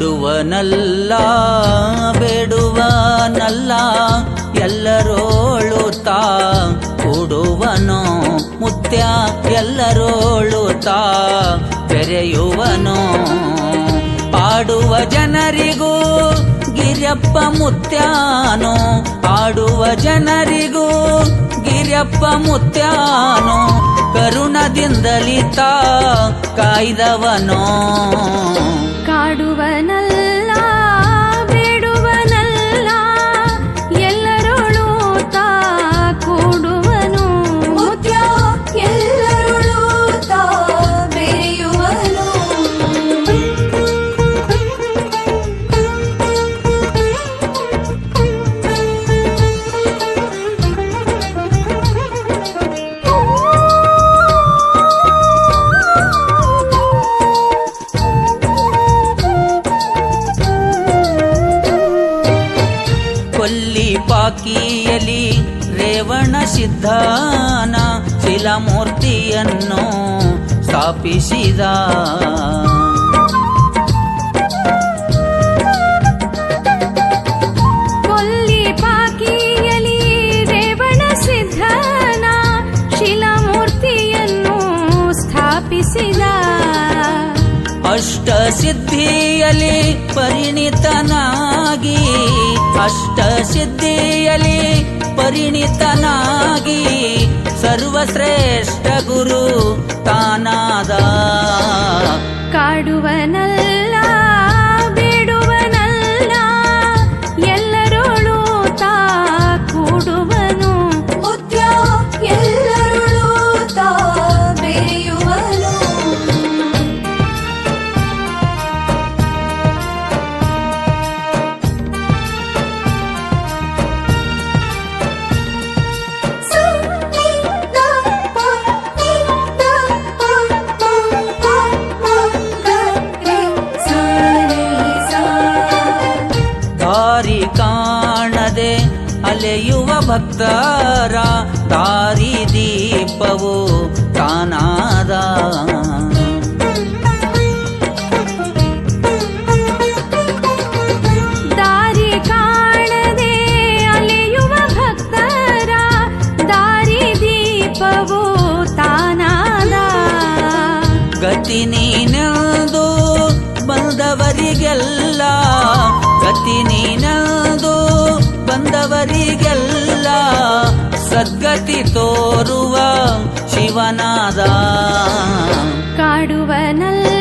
ಕಾಡುವನಲ್ಲ ಬೇಡುವನಲ್ಲ ಎಲ್ಲರೋಳು ತಾ ಕೊಡುವನು ಮುತ್ಯ ಎಲ್ಲರೋಳು ತಾ ಬೆರೆಯುವನು ಆಡುವ ಜನರಿಗೂ ಗಿರಿಯಪ್ಪ ಮುತ್ಯಾನು, ಆಡುವ ಜನರಿಗೂ ಗಿರಿಯಪ್ಪ ಮುತ್ಯಾನು, ಕರುಣದಿಂದಲಿತ ಕಾಯ್ದವನೋ. ಕಾಡುವನಲ್ಲ ಕೊಲ್ಲಿ ಪಾಕಿಯಲಿ ರೇವಣ ಸಿದ್ಧಾನ ಶಿಲಾಮೂರ್ತಿಯನ್ನು ಸ್ಥಾಪಿಸಿದ. ಅಷ್ಟ ಸಿದ್ಧಿಯಲ್ಲಿ ರೇವಣ ಪರಿಣಿತನಾಗಿ ಅಷ್ಟ ಸಿದ್ಧಿಯಲಿ ಪರಿಣಿತನಾಗಿ ಸರ್ವಶ್ರೇಷ್ಠ ಗುರು ತಾನಾದ. ಕಾಡುವನಲ್ಲ ದಾರಿ ಕಾಣದೆ ಅಲೆಯುವ ಭಕ್ತರ ದಾರಿ ದೀಪವು ತಾನಾದ. ದಾರಿ ಕಾಣದೆ ಅಲೆಯುವ ಭಕ್ತರ ದಾರಿ ದೀಪವು ತಾನಾದ. ಗತಿ ನೀನೆಂದು ಬಂದವರಿಗೆಲ್ಲ ಗತಿ ನೀನೆಂದು ಬಂದವರಿಗೆಲ್ಲ ಸದ್ಗತಿ ತೋರುವ ಶಿವನಾದ. ಕಾಡುವನಲ್ಲ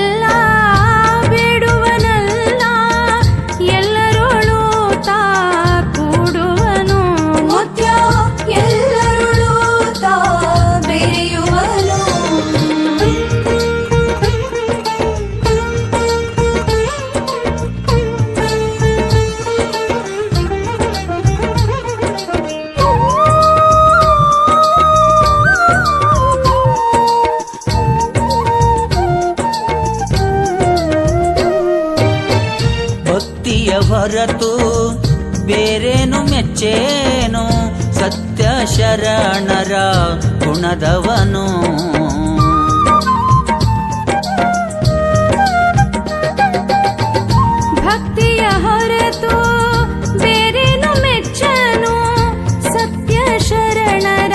ಹೊರತು ಬೇರೇನು ಮೆಚ್ಚೇನು? ಸತ್ಯ ಶರಣರ ಗುಣದವನು. ಭಕ್ತಿಯ ಹೊರತು ಬೇರೇನು ಮೆಚ್ಚನು? ಸತ್ಯ ಶರಣರ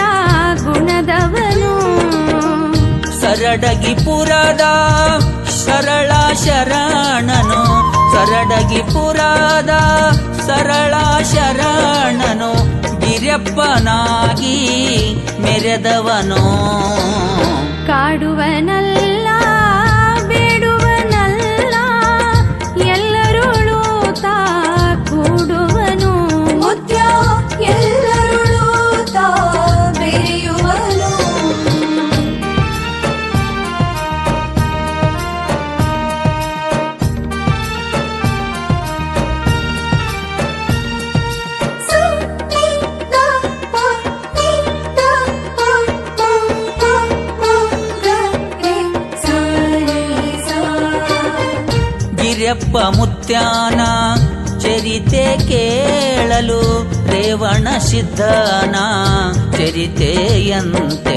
ಗುಣದವನು. ಸರಡಗಿ ಪುರದ ಸರಳ ಶರಣನು ಸರಡಗಿ ಪುರಾದ ಸರಳ ಶರಣನು ಗಿರಪ್ಪನಾಗಿ ಮೆರೆದವನು. ಕಾಡುವನಲ್ಲ ಗಿರಿಯಪ್ಪ ಮುತ್ಯಾನ ಚರಿತೆ ಕೇಳಲು ರೇವಣ ಸಿದ್ಧನ ಚರಿತೆಯಂತೆ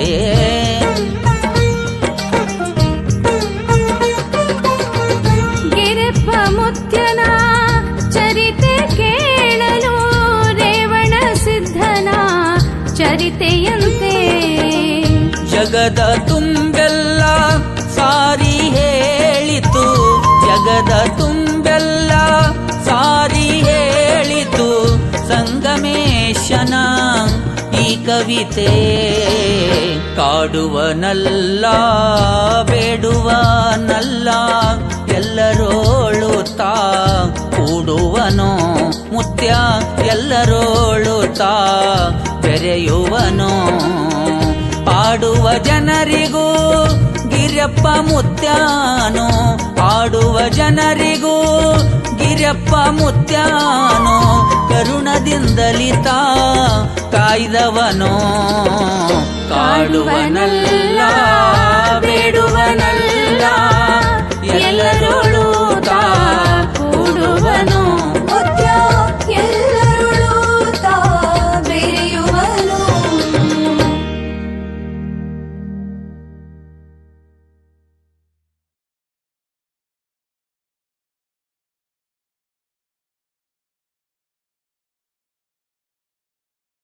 ಕವಿತೆ ಕಾಡುವನಲ್ಲ ಬೇಡುವನಲ್ಲ ಎಲ್ಲರೋಳು ತಾ ಕೂಡುವನೋ ಮುತ್ಯ ಎಲ್ಲರೋಳು ತಾ ಬೆರೆಯುವನೋ. ಆಡುವ ಜನರಿಗೂ ಗಿರಪ್ಪ ಮುತ್ಯಾನು ಆಡುವ ಜನರಿಗೂ ಗಿರಪ್ಪ ಮುತ್ಯಾನೋ ಕರುಣದಿಂದಲಿತ ಕಾಯ್ದವನೋ ಕಾಡುವನಲ್ಲ.